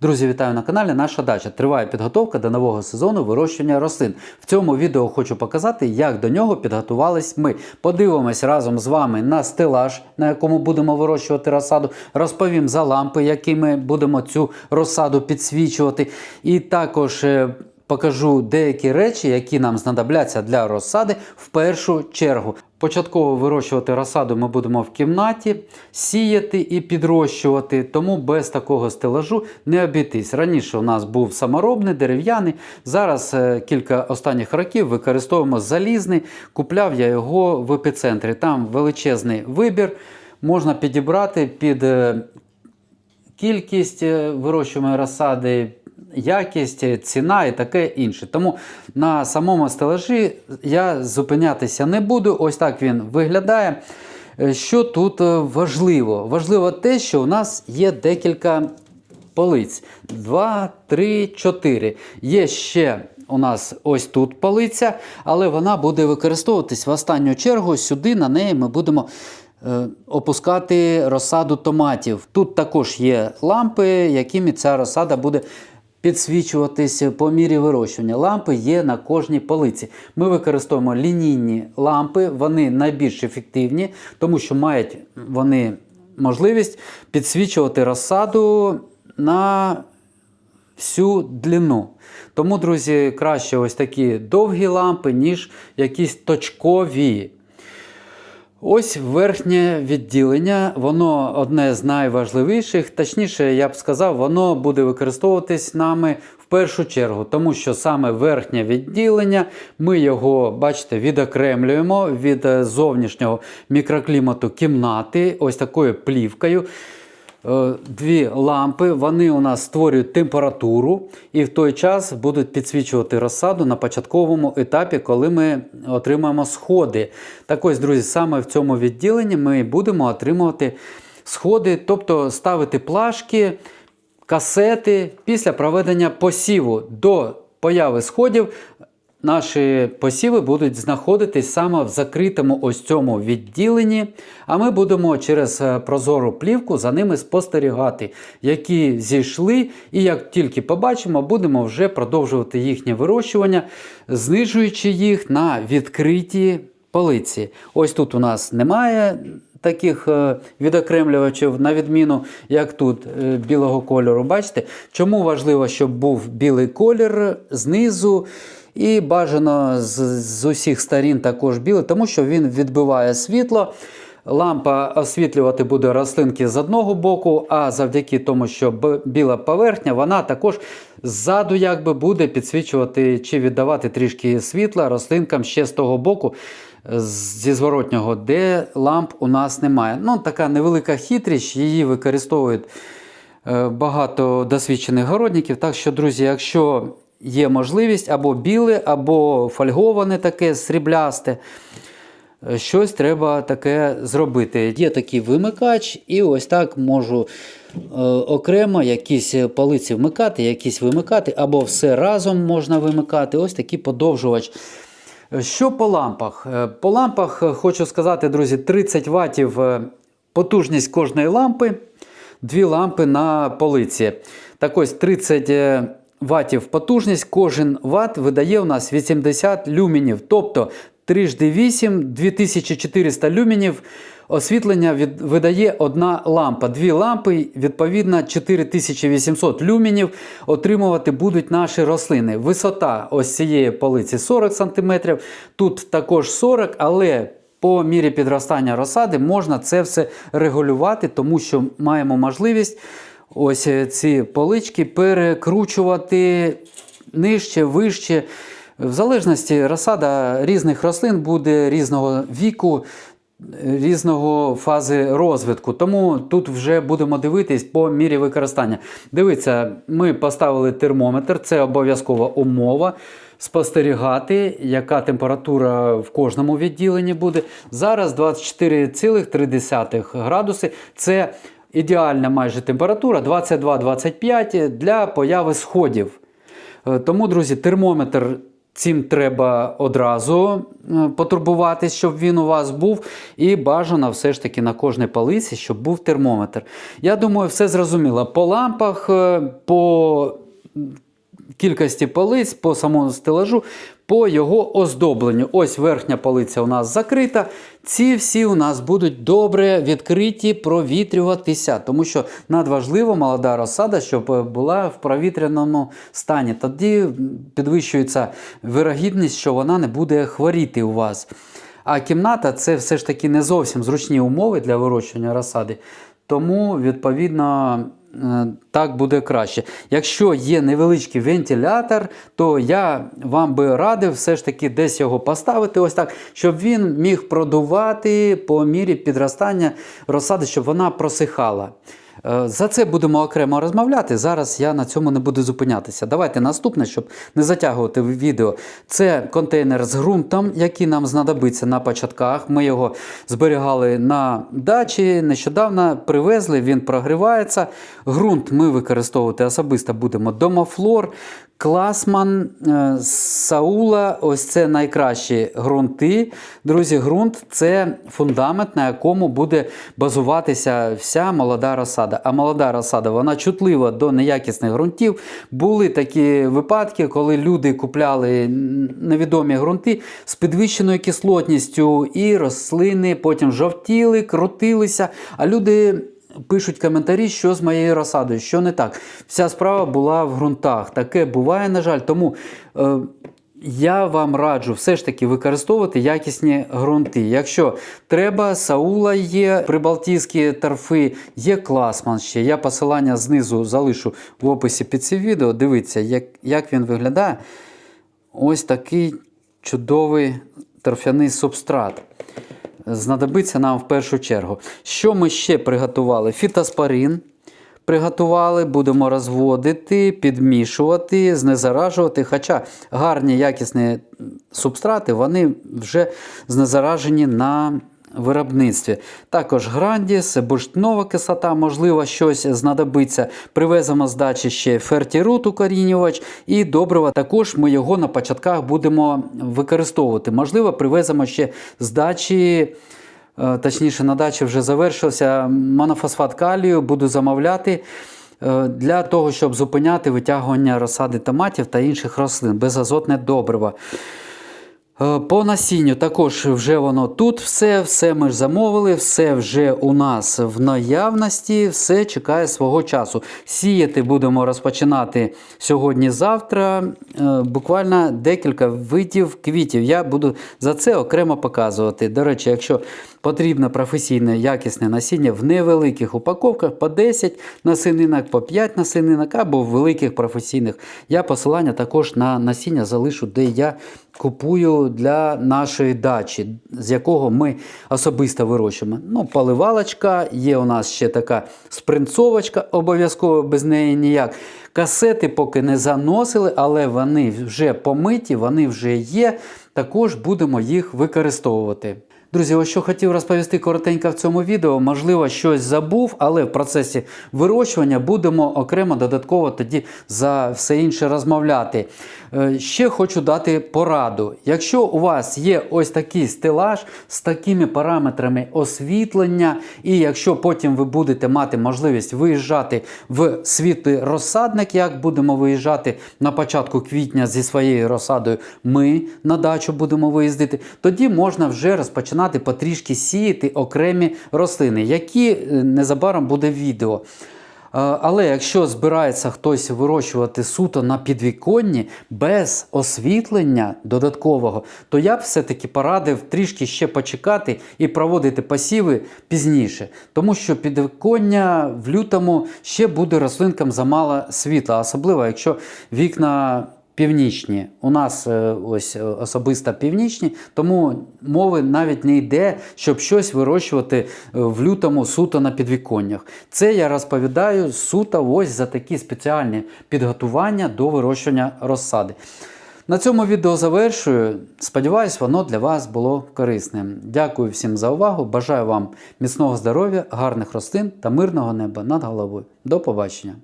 Друзі, вітаю на каналі Наша дача. Триває підготовка до нового сезону вирощування рослин. В цьому відео хочу показати, як до нього підготувались ми. Подивимось разом з вами на стелаж, на якому будемо вирощувати розсаду. Розповім за лампи, якими будемо цю розсаду підсвічувати. І також. Покажу деякі речі, які нам знадобляться для розсади в першу чергу. Початково вирощувати розсаду ми будемо в кімнаті, сіяти і підрощувати, тому без такого стелажу не обійтись. Раніше у нас був саморобний, дерев'яний. Зараз е, кілька останніх років використовуємо залізний. Купляв я його в епіцентрі. Там величезний вибір. Можна підібрати під е, кількість е, вирощуємої розсади, якість, ціна і таке інше. Тому на самому стелажі я зупинятися не буду. Ось так він виглядає. Е, Що тут е, важливо? Важливо те, що у нас є декілька полиць. Два, три, чотири. Є ще у нас ось тут полиця, але вона буде використовуватись в останню чергу. Сюди на неї ми будемо е, опускати розсаду томатів. Тут також є лампи, якими ця розсада буде підсвічуватись по мірі вирощування. Лампи є на кожній полиці. Ми використовуємо лінійні лампи, вони найбільш ефективні, тому що мають вони можливість підсвічувати розсаду на всю длину. Тому, друзі, краще ось такі довгі лампи, ніж якісь точкові. Ось верхнє відділення, воно одне з найважливіших. Точніше, я б сказав, воно буде використовуватись нами в першу чергу, тому що саме верхнє відділення, ми його, бачите, відокремлюємо від е, зовнішнього мікроклімату кімнати, ось такою плівкою. Е, Дві лампи, вони у нас створюють температуру і в той час будуть підсвічувати розсаду на початковому етапі, коли ми отримаємо сходи. Так ось, друзі, саме в цьому відділенні ми будемо отримувати сходи, тобто ставити плашки, касети після проведення посіву до появи сходів. Наші посіви будуть знаходитись саме в закритому ось цьому відділенні, а ми будемо через е, прозору плівку за ними спостерігати, які зійшли, і як тільки побачимо, будемо вже продовжувати їхнє вирощування, знижуючи їх на відкриті полиці. Ось тут у нас немає таких е, відокремлювачів, на відміну, як тут е, білого кольору. Бачите, чому важливо, щоб був білий колір знизу. І бажано з, з усіх сторін також білий, тому що він відбиває світло. Лампа освітлювати буде рослинки з одного боку, а завдяки тому, що біла поверхня, вона також ззаду якби буде підсвічувати чи віддавати трішки світла рослинкам ще з того боку, зі зворотнього, де ламп у нас немає. Ну, така невелика хитрість, її використовують е, багато досвідчених городників. Так що, друзі, якщо є можливість або біле, або фольговане таке сріблясте. е, Щось треба таке зробити. Є такий вимикач, і ось так можу е, окремо якісь полиці вмикати, якісь вимикати, або все разом можна вимикати. Ось такий подовжувач. Е, Що по лампах? Е, По лампах хочу сказати, друзі, 30 ватів потужність кожної лампи, дві лампи на полиці. Так ось 30 е, ватів потужність, кожен ват видає у нас 80 люмінів. Тобто 3 8 2400 люмінів. Освітлення від, видає одна лампа. Дві лампи, відповідно, 4800 люмінів отримувати будуть наші рослини. Висота ось цієї полиці 40 см, тут також 40 але по мірі підростання розсади можна це все регулювати, тому що маємо можливість ось е, ці полички перекручувати нижче, вище. В залежності розсада різних рослин буде різного віку, різного фази розвитку. Тому тут вже будемо дивитись по мірі використання. Дивіться, ми поставили термометр, це обов'язкова умова. Спостерігати, яка температура в кожному відділенні буде. Зараз 24,3 градуси. Це ідеальна майже температура 22-25 для появи сходів. Е, Тому, друзі, термометр Цим треба одразу е, потурбуватись, щоб він у вас був. І бажано все ж таки на кожній полиці, щоб був термометр. Я думаю, все зрозуміло. По лампах, е, по кількості полиць, по самому стелажу, по його оздобленню. Ось верхня полиця у нас закрита. Ці всі у нас будуть добре відкриті, провітрюватися, тому що надважливо молода розсада, щоб е, була в провітряному стані. Тоді підвищується вирогідність, що вона не буде хворіти у вас. А кімната це все ж таки не зовсім зручні умови для вирощування розсади. Тому, відповідно, е, так буде краще. Якщо є невеличкий вентилятор, то я вам би радив все ж таки десь його поставити, ось так, щоб він міг продувати по мірі підростання розсади, щоб вона просихала. Е, За це будемо окремо розмовляти. Зараз я на цьому не буду зупинятися. Давайте наступне, щоб не затягувати відео. Це контейнер з ґрунтом, який нам знадобиться на початках. Ми його зберігали на дачі. Нещодавно привезли, він прогрівається. Ґрунт ми використовувати особисто будемо домофлор. Класман, е, Саула, ось це найкращі ґрунти. Друзі, ґрунт це фундамент, на якому буде базуватися вся молода розсада. А молода розсада вона чутлива до неякісних ґрунтів. Були такі випадки, коли люди купляли невідомі ґрунти з підвищеною кислотністю, і рослини потім жовтіли, крутилися. А люди пишуть коментарі, що з моєю розсадою, що не так. Вся справа була в ґрунтах. Таке буває, на жаль. Тому е, я вам раджу все ж таки використовувати якісні ґрунти. Якщо треба, Саула є, прибалтійські торфи, є класман ще. Я посилання знизу залишу в описі під цим відео. Дивіться, як, як він виглядає. Ось такий чудовий торфяний субстрат знадобиться нам в першу чергу. Що ми ще приготували? Фітоспорин приготували, будемо розводити, підмішувати, знезаражувати. Хоча гарні якісні субстрати, вони вже знезаражені на виробництві. Також грандіс, бурштинова кислота, можливо, щось знадобиться. Привеземо з дачі ще фертірут укорінювач і добрива. Також ми його на початках будемо використовувати. Можливо, привеземо ще з дачі. е, Точніше, на дачі вже завершився монофосфат калію, буду замовляти е, для того, щоб зупиняти витягування розсади томатів та інших рослин, безазотне добриво. Е, По насінню також вже воно тут все, все ми ж замовили, все вже у нас в наявності, все чекає свого часу. Сіяти будемо розпочинати сьогодні-завтра. Е, Буквально декілька видів квітів. Я буду за це окремо показувати. До речі, якщо потрібно професійне якісне насіння в невеликих упаковках по 10 насінинок, по 5 насінинок або в великих професійних. Я посилання також на насіння залишу, де я купую для нашої дачі, з якого ми особисто вирощуємо. Ну, поливалочка, є у нас ще така спринцовочка, обов'язково без неї ніяк. Касети поки не заносили, але вони вже помиті, вони вже є. Також будемо їх використовувати. Друзі, ось що хотів розповісти коротенько в цьому відео. Можливо, щось забув, але в процесі вирощування будемо окремо додатково тоді за все інше розмовляти. Е, Ще хочу дати пораду. Якщо у вас є ось такий стелаж з такими параметрами освітлення, і якщо потім ви будете мати можливість виїжджати в світлий розсадник, як будемо виїжджати на початку квітня зі своєю розсадою, ми на дачу будемо виїздити, тоді можна вже розпочинати потрішки сіяти окремі рослини, які е, незабаром буде відео. Е, Але якщо збирається хтось вирощувати суто на підвіконні без освітлення додаткового, то я б все-таки порадив трішки ще почекати і проводити посіви пізніше. Тому що підвіконня в лютому ще буде рослинкам замало світла, особливо якщо вікна. Північні. У нас е, ось е, особисто північні, тому мови навіть не йде, щоб щось вирощувати е, в лютому суто на підвіконнях. Це я розповідаю суто ось за такі спеціальні підготування до вирощування розсади. На цьому відео завершую. Сподіваюсь, воно для вас було корисним. Дякую всім за увагу. Бажаю вам міцного здоров'я, гарних рослин та мирного неба над головою. До побачення!